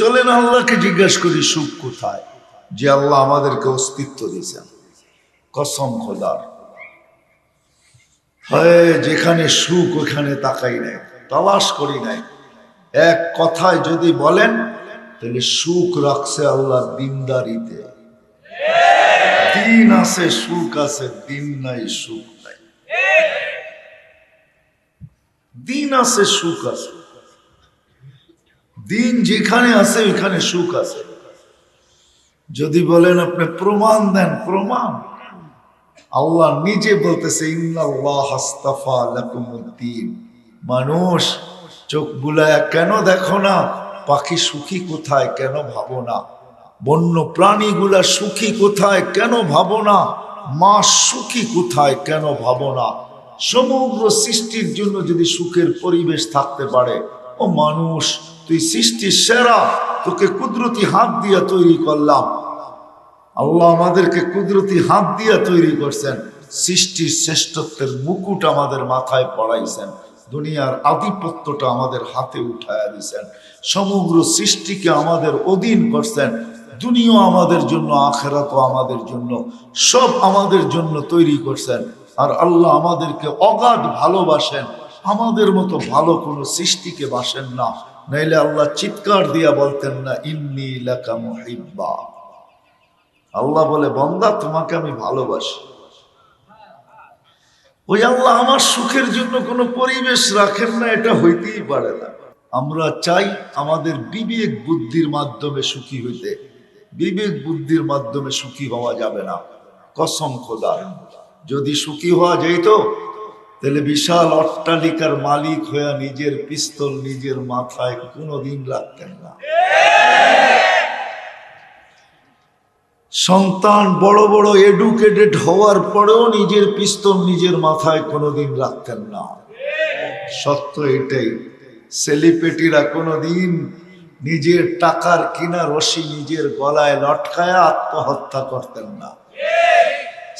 চলেন আল্লাহকে জিজ্ঞেস করি, সুখ কোথায়? যে আল্লাহ আমাদেরকে অস্তিত্ব দিয়েছেন। কসম খোদার। হয়, যেখানে সুখ, ওখানে তাকাই নাই, তালাশ করি নাই। এক কথায় যদি বলেন, তাহলে সুখ রাখছে আল্লাহ দিনদারিতে। দিন আছে, সুখ আছে, দিন নাই, সুখ নাই। দিন আছে, সুখ আছে। দিন যেখানে আছে, ওইখানে সুখ আছে। যদি বলেন আপনি প্রমাণ দেন, প্রমাণ। আল্লাহ নিজে বলতেছে মানুষ চোখ বুলায়, কেন দেখো না, পাখি সুখী কোথায়? কেন ভাবো না? বন্য প্রাণীগুলা সুখী কোথায়? কেন ভাবো না? মা সুখী কোথায়? কেন ভাবো না? সমগ্র সৃষ্টির জন্য যদি সুখের পরিবেশ থাকতে পারে, ও মানুষ তুই সৃষ্টির সেরা, তোকে কুদরতি হাত দিয়া তৈরি করলাম। আল্লাহ আমাদেরকে কুদরতি হাত দিয়ে তৈরি করছেন। সৃষ্টির শ্রেষ্ঠত্বের মুকুট আমাদের মাথায় পড়াইছেন। দুনিয়ার আধিপত্যটা আমাদের হাতে উঠায়া দিছেন। সমগ্র সৃষ্টিকে আমাদের অধীন করছেন। দুনিয়া আমাদের জন্য, আখেরাতও আমাদের জন্য। সব আমাদের জন্য তৈরি করছেন। আর আল্লাহ আমাদেরকে অগাধ ভালোবাসেন। আমাদের মতো ভালো কোনো সৃষ্টিকে বাসেন না। নাইলে আল্লাহ চিৎকার দিয়া বলতেন না, ইন্নি লাকা মুহিব্বা। আল্লাহ বলে, বন্দা, তোমাকে আমি ভালোবাসি। ওই আল্লাহ আমার সুখের জন্য কোনো পরিবেশ রাখেন না, এটা হইতেই পারে না। আমরা চাই আমাদের বিবেক বুদ্ধির মাধ্যমে সুখী হইতে। বিবেক বুদ্ধির মাধ্যমে সুখী হওয়া যাবে না। কসম খোদার যদি সুখী হওয়া যেত তাহলে বিশাল অট্টালিকার মালিক হয়ে নিজের পিস্তল নিজের মাথায় কোনোদিন রাখতেন না। সন্তান বড় বড় এডুকেটেড হওয়ার পরেও নিজের পিস্তল নিজের মাথায় কোনোদিন রাখতেন না। সত্য এটাই সেলিপেটিরা কোনোদিন নিজের টাকার কিনা রশি নিজের গলায় লটকায় আত্মহত্যা করতেন না।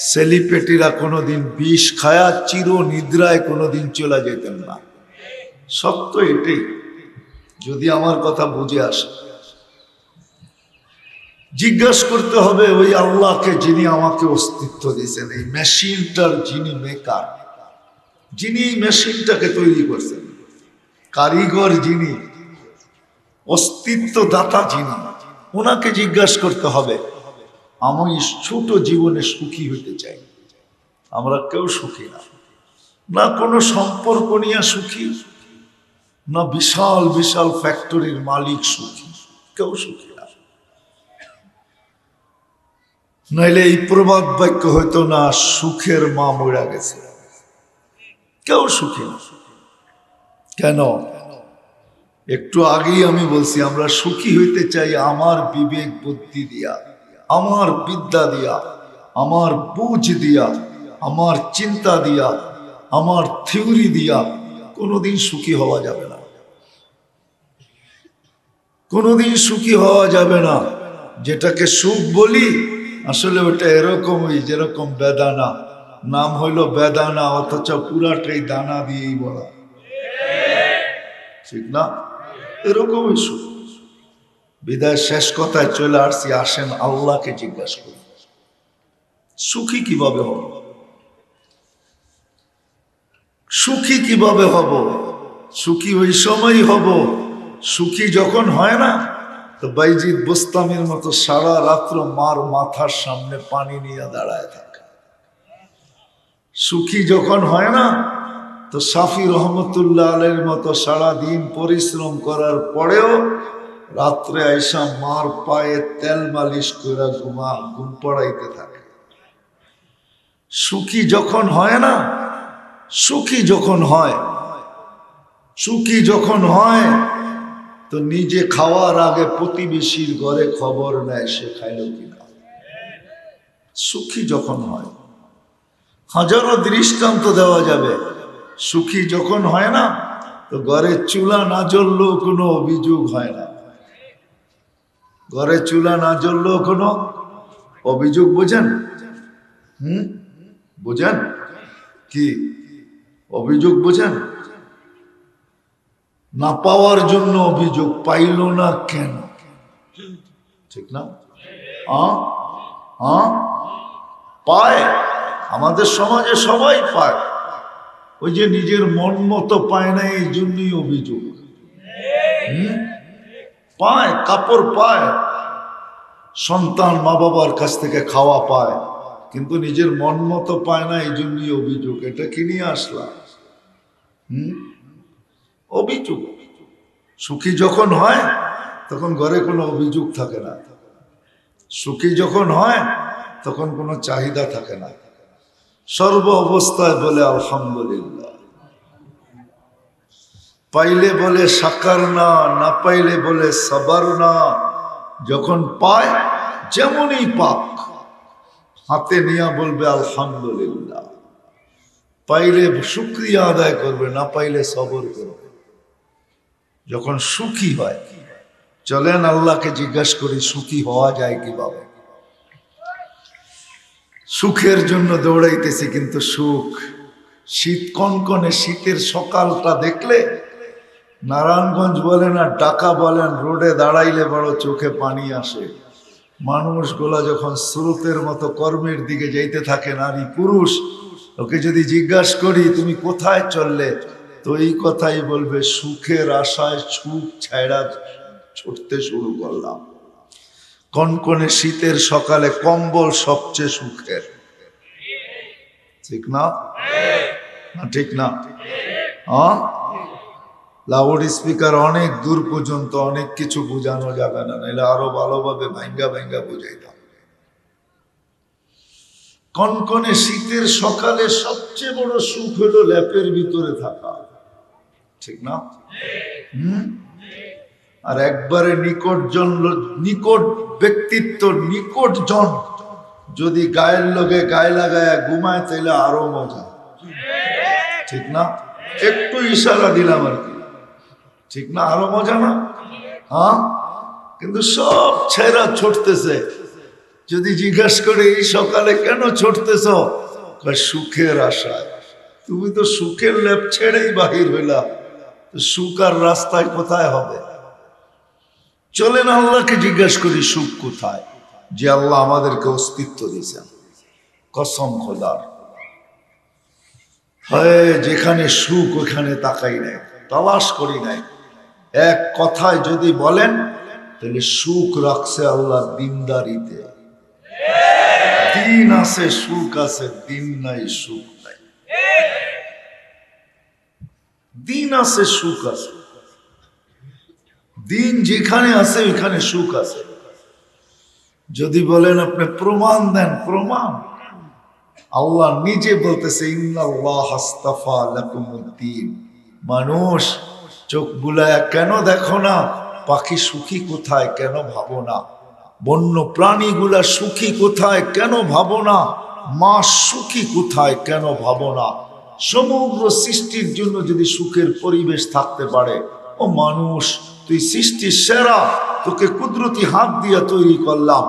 সেলিপেটিরা কোনোদিন বিষ খায়া চির নিদ্রায় কোনোদিন চলে যেতেন না। সত্য এটাই। যদি আমার কথা বুঝে আসে। জিজ্ঞাসা করতে হবে ওই আল্লাহকে যিনি আমাকে অস্তিত্ব দিয়েছেন। এই মেশিনটার যিনি মেকার যিনি এই মেশিনটাকে তৈরি করছেন, কারিগর যিনি অস্তিত্ব দাতা যিনি, ওনাকে জিজ্ঞাসা করতে হবে আমি ছোট জীবনে সুখী হইতে চাই। আমরা কেউ সুখী না। না কোনো সম্পর্ক নিয়ে সুখী, না বিশাল বিশাল ফ্যাক্টরির মালিক সুখী। কেউ সুখী না। নইলে এই প্রবাদ বাক্য হইতো না, সুখের মা মরা গেছে। কেউ সুখী না। কেন? একটু আগেই আমি বলছি, আমরা সুখী হইতে চাই আমার বিবেক বুদ্ধি দিয়া। আমার বিদ্যা দিয়া, আমার বুঝ দিয়া, আমার চিন্তা দিয়া, আমার থিওরি দিয়া কোনোদিন সুখী হওয়া যাবে না। কোনোদিন সুখী হওয়া যাবে না। যেটাকে সুখ বলি, আসলে ওটা এরকমই, যেরকম বেদানা। নাম হইল বেদানা, অথচ পুরাটাই দানা দিয়েই বলা। ঠিক না? এরকমই সুখ। বিদায় শেষ কথায় চলে আসছি, আসেন আল্লাহকে জিজ্ঞাসা করি। সুখী কীভাবে হব? সুখী কীভাবে হব? সুখী ওই সময়ই হব। সুখী যখন হয় না, তো বাইজিৎ বোস্তামের মতো সারা রাত্র মার মাথার সামনে পানি নিয়ে দাঁড়ায় থাকে। সুখী যখন হয় না, তো সাফি রহমতুল্লাহ আলের মতো সারা দিন পরিশ্রম করার পরেও রাত্রে আইসা মার পায়ে তেল মালিশ করে ঘুমা, ঘুম পড়াইতে থাকে। সুখী যখন হয় না, সুখী যখন হয়, সুখী যখন হয়, তো নিজে খাওয়ার আগে প্রতিবেশীর ঘরে খবর নেয় সে খাইল কিনা। সুখী যখন হয়, হাজারো দৃষ্টান্ত দেওয়া যাবে। সুখী যখন হয় না, তো ঘরে চুলা না জ্বললেও কোনো অভিযোগ হয় না। ঘরে চুলা না জ্বললেও কোনো অভিযোগ বোঝেন? হুম? বোঝেন? কি? অভিযোগ বোঝেন? না পাওয়ার জন্য অভিযোগ পাইল না কেন? ঠিক না? পায়। আমাদের সমাজে সবাই পায়। ওই যে নিজের মন মতো পায় না, এই জন্যই অভিযোগ। হুম? পায়, কাপড় পায়, সন্তান মা বাবার কাছ থেকে খাওয়া পায়, কিন্তু নিজের মন মতো পায় না এই জন্যই অভিযোগ। এটা কি নিয়ে আসলাম হুম? অভিযোগ। সুখী যখন হয়, তখন ঘরে কোনো অভিযোগ থাকে না। সুখী যখন হয়, তখন কোনো চাহিদা থাকে না। সর্ব অবস্থায় বলে আলহামদুলিল্লাহ। পাইলে বলে সাকার না না পাইলে বলে সাবার না। যখন পায়, যেমনই পাক, হাতে নিয়ে বলবে আলহামদুলিল্লাহ। পাইলে শুক্রিয়া আদায় করবে, না পাইলে সবর করবে। যখন সুখী হয়, চলেন আল্লাহকে জিজ্ঞাসা করি, সুখী হওয়া যায় কীভাবে? সুখের জন্য দৌড়াইতেছি, কিন্তু সুখ, শীত কনকনে, শীতের সকালটা দেখলে নারায়ণগঞ্জ বলেন আর ডাকা বলেন রোডে দাঁড়াইলে বড় চোখে পানি আসে। মানুষগুলা যখন স্রোতের মতো কর্মের দিকে যাইতে থাকে নারী পুরুষ ওকে যদি জিজ্ঞাসা করি তুমি কোথায় চললে? তো এই কথাই বলবে সুখের আশায় সুখ ছায়রা ছুটতে শুরু করলাম। কনকনে শীতের সকালে কম্বল সবচেয়ে সুখের। ঠিক না? ঠিক না? হ্যাঁ লাউড স্পিকার অনেক দূর পর্যন্ত অনেক কিছু বোঝানো যাবে না, নাহলে আরও ভালোভাবে ভাঙ্গা ভাঙ্গা বুঝাইতাম কনকনে শীতের সকালে সবচেয়ে বড় সুখ হলো ল্যাপের ভিতরে থাকা। ঠিক না? আর একবারে নিকট জন নিকট ব্যক্তিত্ব, নিকট জন, যদি গায়ের লোকে গায়ে লাগায় ঘুমায় তাহলে আরও মজা। ঠিক না? একটু ইশারা দিলাম আর কি। ঠিক না? আরও মজা না? হ্যাঁ? কিন্তু সব ছেড়া ছুটতেছে। যদি জিজ্ঞাস করে, এই সকালে কেন ছুটতেছ? সুখের আশায়। তুমি তো সুখের লেপ ছেড়েই বাহির হইলা। সুখ আর রাস্তায় কোথায় হবে? চলেন, আল্লাহকে জিজ্ঞাসা করি, সুখ কোথায়? যে আল্লাহ আমাদেরকে অস্তিত্ব দিয়েছেন। কসম খোদার। হয়, যেখানে সুখ, ওখানে তাকাই নাই, তালাশ করি নাই। এক কথায় যদি বলেন, তাহলে সুখ রাখছে আল্লাহ দিনদারিতে। দিন আছে, সুখ আছে, দিন নাই, সুখ দিন আছে, সুখ আছে। দিন যেখানে আছে, ওইখানে সুখ আছে। যদি বলেন আপনি প্রমাণ দেন, প্রমাণ। আল্লাহ নিজে বলতেছে, ইন্নাল্লাহ হাস্তাফা লাকুমুদ্দিন মানুষ চোখ বুলায়, কেন দেখো না? পাখি সুখী কোথায়? কেন ভাবো না? বন্য প্রাণীগুলা সুখী কোথায়? কেন ভাবো না? মা সুখী কোথায়? কেন ভাবো না? সমগ্র সৃষ্টির জন্য যদি সুখের পরিবেশ থাকতে পারে, ও মানুষ, তুই সৃষ্টির সেরা, তোকে কুদরতি হাত দিয়ে তৈরি করলাম।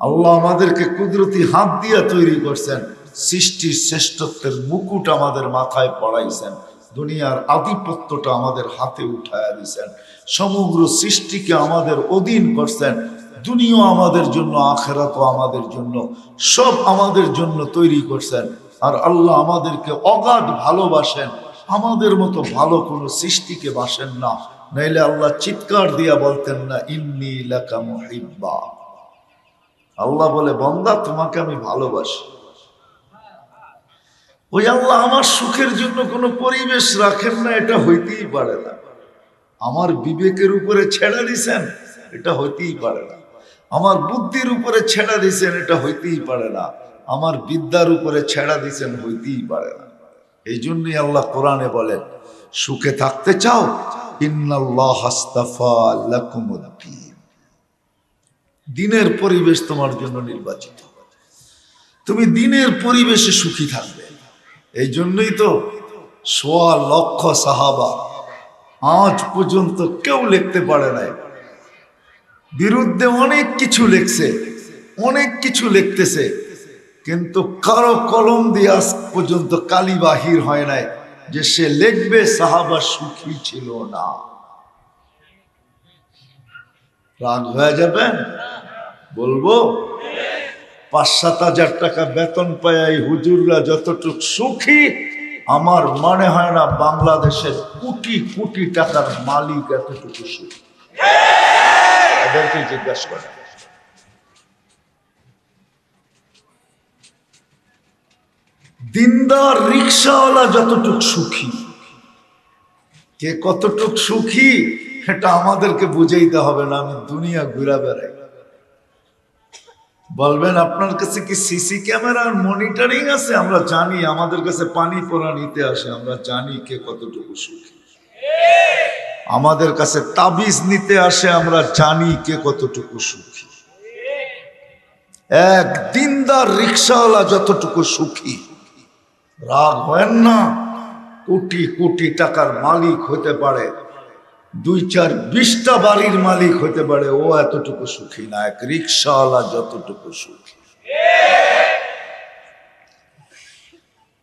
আল্লাহ আমাদেরকে কুদরতি হাত দিয়ে তৈরি করছেন, সৃষ্টির শ্রেষ্ঠত্বের মুকুট আমাদের মাথায় পড়াইছেন। দুনিয়ার আধিপত্যটা আমাদের হাতে উঠায়া দিছেন। সমগ্র সৃষ্টিকে আমাদের অধীন করছেন। দুনিয়া আমাদের জন্য, আখেরাতও আমাদের জন্য, সব আমাদের জন্য তৈরি করছেন। আর আল্লাহ আমাদেরকে অগাধ ভালোবাসেন। আমাদের মতো ভালো কোনো সৃষ্টিকে বাসেন না। নাইলে আল্লাহ চিৎকার দিয়া বলতেন না, ইন্নি লাকা মুহিব্বা। আল্লাহ বলে, বন্দা, তোমাকে আমি ভালোবাসি। ওই আল্লাহ আমার সুখের জন্য কোনো পরিবেশ রাখেন না, এটা হইতেই পারে না। আমার বিবেকের উপরে ছেড়া দিছেন, এটা হইতেই পারে না। আমার বুদ্ধির উপরে ছেড়া দিছেন, এটা হইতেই পারে না। আমার বিদ্যার উপরে ছেড়া দিছেন, হইতেই পারে না। এই জন্যই আল্লাহ কোরআনে বলেন, সুখে থাকতে চাও? দিনের পরিবেশ তোমার জন্য নির্বাচিত তুমি দিনের পরিবেশে সুখী থাকবে। এই জন্যই তো সোয়া লক্ষ সাহাবা আজ পর্যন্ত কেউ লিখতে পারে নাই। বিরুদ্ধে অনেক কিছু লিখছে, অনেক কিছু লিখতেছে, কিন্তু কারও কলম দিয়ে আজ পর্যন্ত কালি বাহির হয় নাই যে সে লিখবে, সাহাবা সুখী ছিল না। রাগ হয়ে যাবেন বলব? পাঁচ সাত হাজার টাকা বেতন পায় হুজুররা যতটুক সুখী, আমার মনে হয় না বাংলাদেশের কোটি কোটি টাকার মালিক এতটুকু সুখী। জিজ্ঞাসা করে দিনদার রিক্সাওয়ালা যতটুক সুখী, কে কতটুক সুখী এটা আমাদেরকে বুঝাইতে হবে না, আমি দুনিয়া ঘুরা বেড়াই। বলবেন, আপনার কাছে কি সিসি ক্যামেরার মনিটরিং আছে? আমরা জানি, আমাদের কাছে পানি পোড়া নিতে আসে, আমরা জানি কে কতটুকু সুখী। আমাদের কাছে তাবিজ নিতে আসে, আমরা জানি কে কতটুকু সুখী। এক দিনদার রিক্সাওয়ালা যতটুকু সুখী, রাগ হয় না, কোটি কোটি টাকার মালিক হতে পারে। দুই চার বিশটা বাড়ির মালিক হতে পারে, ও এতটুকু সুখী না, এক রিক্সাওয়ালা যতটুকু সুখী।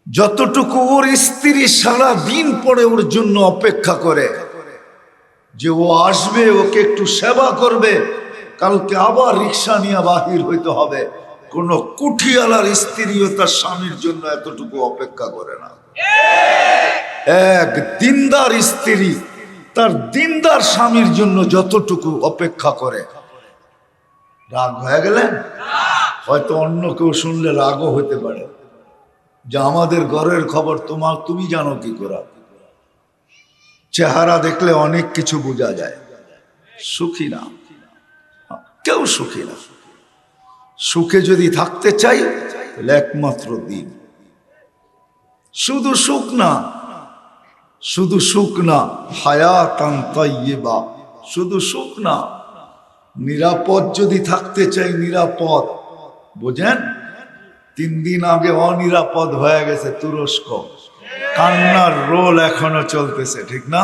যতটুকু ওর স্ত্রী সারা দিন পরে ওর জন্য অপেক্ষা করে, যে ও আসবে, ওকে একটু সেবা করবে, কালকে আবার রিক্সা নিয়ে বাহির হইতে হবে, কোন কুঠিয়ালার স্ত্রীও তার স্বামীর জন্য এতটুকু অপেক্ষা করে না। এক দিনদার স্ত্রী তার দিনদার স্বামীর জন্য যতটুকু অপেক্ষা করে। রাগ হয়ে গেলেন হয়তো অন্য কেউ শুনলে রাগও হতে পারে। যে আমাদের ঘরের খবর, তোমার তুমি জানো কি করা? চেহারা দেখলে অনেক কিছু বোঝা যায়। সুখী না। কেউ সুখী না। সুখে যদি থাকতে চাই, তাহলে একমাত্র দিন। শুধু সুখ না শুধু সুখ না, হায়াতান তাইয়েবা শুধু সুখ না, নিরাপদ যদি থাকতে চাই নিরাপদ। বোঝেন? তিন দিন আগে অনিরাপদ হয়ে গেছে তুরস্ক। কান্নার রোল এখনও চলতেছে, ঠিক না?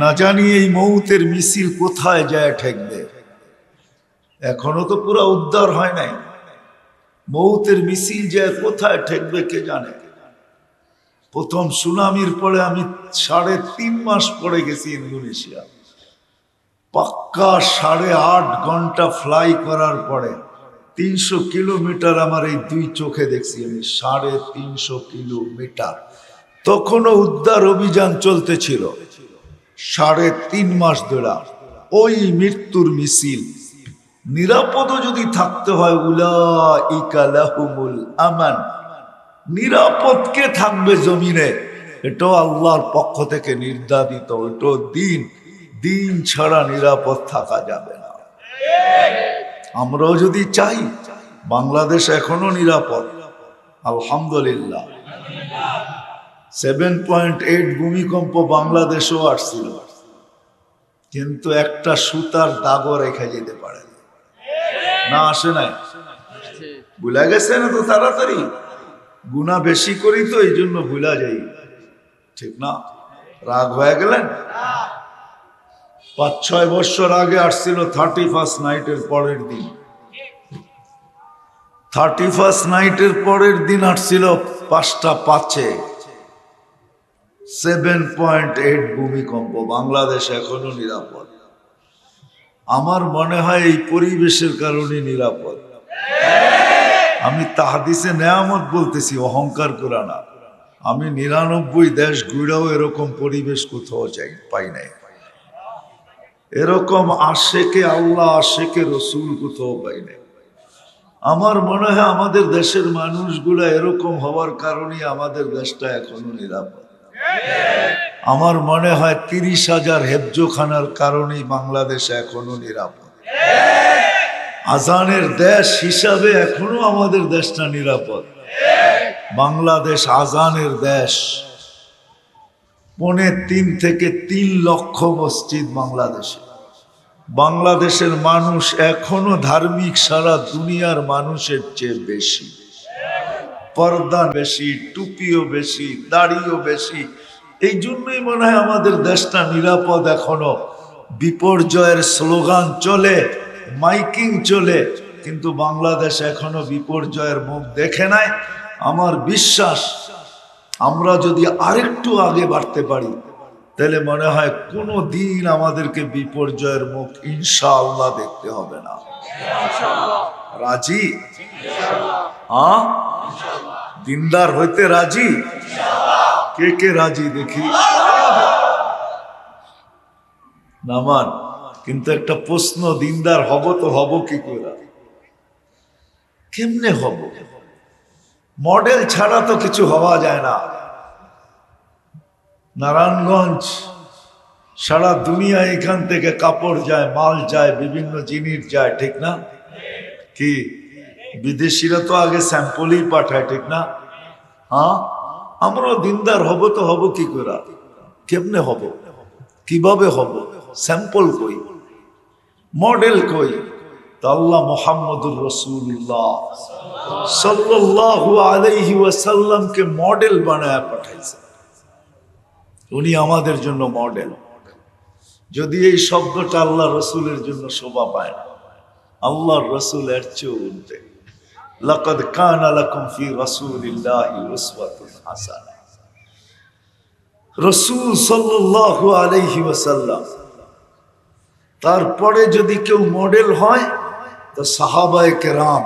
না জানি এই মৌতের মিছিল কোথায় যায় ঠেকবে। এখনও তো পুরো উদ্ধার হয় নাই। মৌতের মিছিল যায় কোথায় ঠেকবে কে জানে? প্রথম সুনামির পরে আমি সাড়ে তিন মাস পরে গেছি ইন্দোনেশিয়া। পাক্কা সাড়ে আট ঘণ্টা ফ্লাই করার পরে তিনশো কিলোমিটার আমার এই দুই চোখে দেখছি আমি, সাড়ে তিনশো কিলোমিটার। তখনও উদ্ধার অভিযান চলতেছিল। সাড়ে তিন মাস ধরে ওই মৃত্যুর মিছিল। নিরাপদও যদি থাকতে হয় উলা ইকালাহুমুল আমান। নিরাপদ কে থাকবে জমিনে। এটাও আল্লাহর পক্ষ থেকে নির্ধারিত এটাও দিন। দিন ছাড়া নিরাপদ থাকা যাবে না। আমরাও যদি চাই বাংলাদেশ এখনও নিরাপদ। আলহামদুলিল্লাহ। সেভেন পয়েন্ট এইট ভূমিকম্প বাংলাদেশও আসছিল। কিন্তু একটা সুতার দাগও রেখে যেতে পারে না। আসে নাই? ভুলা গেছে না তো তাড়াতাড়ি? গুণা বেশি করি তো, এই জন্য ভুলা যাই। ঠিক না? রাগ হয়ে গেলেন? পাঁচ ছয় বছর আগে আসছিল থার্টি ফার্স্ট নাইটের পরের দিন। থার্টি ফার্স্ট নাইটের পরের দিন আসছিল পাঁচটা পাঁচে। সেভেন পয়েন্ট এইট ভূমিকম্প, বাংলাদেশ এখনও নিরাপদ। আমার মনে হয় এই পরিবেশের কারণে নিরাপদ। আমি তাহাদিসে নেয়ামত বলতেছি, অহংকার করা না। আমি নিরানব্বই দেশ ঘুরেও এরকম পরিবেশ কোথাও চাই পাই নাই। এরকম আশেকে আল্লাহ, আশেকে রসুল কোথাও পাই নাই। আমার মনে হয় আমাদের দেশের মানুষগুলা এরকম হওয়ার কারণে আমাদের দেশটা এখনও নিরাপদ। আমার মনে হয় তিরিশ হাজার হেফজোখানার কারণেই বাংলাদেশ এখনও নিরাপদ। আজানের দেশ হিসাবে এখনও আমাদের দেশটা নিরাপদ। বাংলাদেশ আজানের দেশ। পনে তিন থেকে তিন লক্ষ মসজিদ বাংলাদেশে। বাংলাদেশের মানুষ এখনও ধার্মিক সারা দুনিয়ার মানুষের চেয়ে বেশি। পর্দা বেশি, টুপিও বেশি, দাড়িও বেশি। এই জন্যই মনে হয় আমাদের দেশটা নিরাপদ এখনও। বিপর্যয়ের স্লোগান চলে। মাইকিং চলে কিন্তু বাংলাদেশ এখনও বিপর্যয়ের মুখ দেখে নাই। আমার বিশ্বাস আমরা যদি আরেকটু আগে বাড়তে পারি তাহলে মনে হয় কোনো দিন আমাদেরকে বিপর্যয়ের মুখ ইনশাআল্লাহ দেখতে হবে না। রাজি? হ্যাঁ দিনদার হইতে রাজি? কে কে রাজি দেখি? নামান। কিন্তু একটা প্রশ্ন, দিনদার হব তো হব কি করে? কেমনে হব? মডেল ছাড়া তো কিছু হওয়া যায় না। নারায়ণগঞ্জ, সারা দুনিয়া এখান থেকে কাপড় যায়, মাল যায়, বিভিন্ন জিনিস যায়, ঠিক না? কি? বিদেশিরা তো আগে স্যাম্পলই পাঠায়, ঠিক না? হ্যাঁ? আমরাও দিনদার হব তো হব কি করে? কেমনে হব? কীভাবে হব? স্যাম্পল কই? মডেল কই? আল্লাহ মোহাম্মদুর রসুল্লাহ সাল্লাল্লাহু আলাইহি ওয়াসাল্লামকে মডেল বানায় পাঠাইছে উনি আমাদের জন্য মডেল। যদি এই শব্দটা আল্লাহ রসুলের জন্য শোভা পায় না, আল্লাহর রসুল এর চেয়ে উঠবে লাকাদ কানা লাকুম ফি রাসূলিল্লাহি উসওয়াতুন হাসানা। রসুল সাল্লাল্লাহু আলাইহি ওয়াসাল্লাম তারপরে যদি কেউ মডেল হয় তো সাহাবায় কেরাম